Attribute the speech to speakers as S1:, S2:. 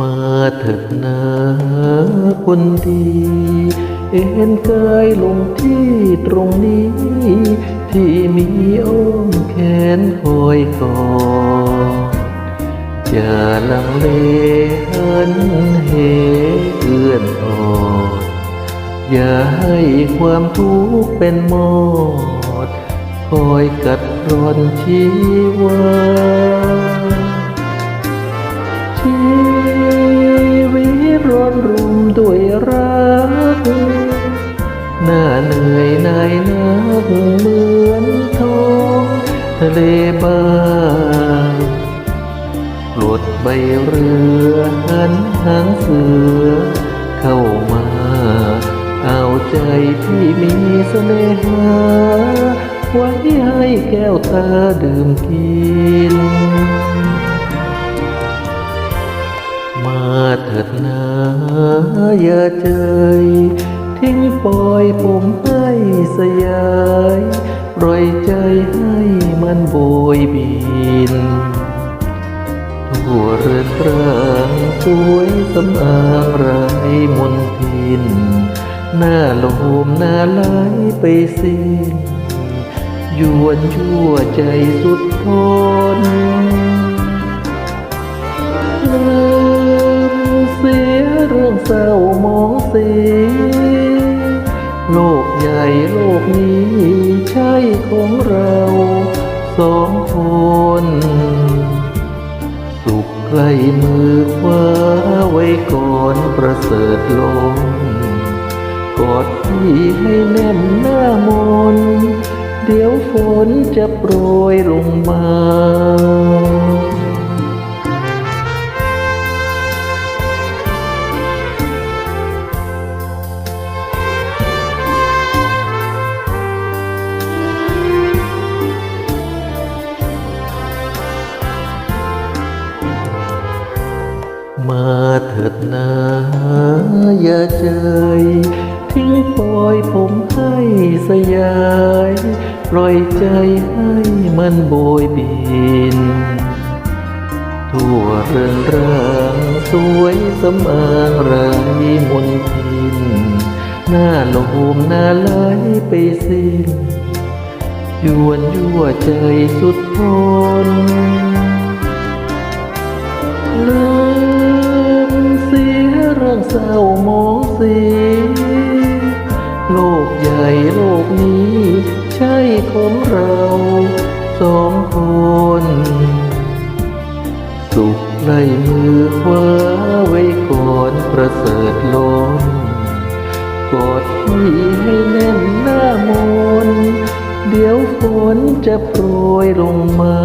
S1: มาถนัดคนดี เอ็นกายลงที่ตรงนี้ ที่มีอ้อมแขนคอยกอดอย่าลังเลหันเหเอื้อนออนอย่าให้ความทุกข์เป็นมอด คอยกัดรอนชีวา เหนื่อยนายนักเหมือนท้องทะเลบางปลดใบเรือหันหางเสือ เข้ามา เอาใจที่มีเสน่หา ไว้ให้แก้วตาดื่มกิน มาเถิดนาอย่าใจ ทิ้งปล่อยผมให้สยายปล่อยใจให้มันโบยบินทั่วเรือนร่างสวยสำอางไรมนทิน หน้าลมหน้าไหลไปสิ้นยวนชั่วใจสุดทนลืมเสียเรื่องเศร้ามองสี โลกใหญ่โลกนี้ใช่ของเราสองคน สุขใกล้มือคว้าไว้ก่อนประเสริฐลมกอดพี่ให้แน่นหน้ามน เดี๋ยวฝนจะโปรยลงมา มาเถิดนาอย่าใจทิ้งปล่อยผมให้สยายปล่อยใจให้มันโบยบิน ทั่วเรือนร่างสวยสำอางไรมนทิน หน้าลมหน้าไหลไปสิ้นยวนยั่วใจสุดทน เศร้ามองสีโลกใหญ่โลกนี้ ใช่ของเราสองคน สุขใกล้มือคว้าไว้ก่อนประเสริฐล้นกอดพี่ให้แน่นหน้ามนเดี๋ยวฝนจะโปรยลงมา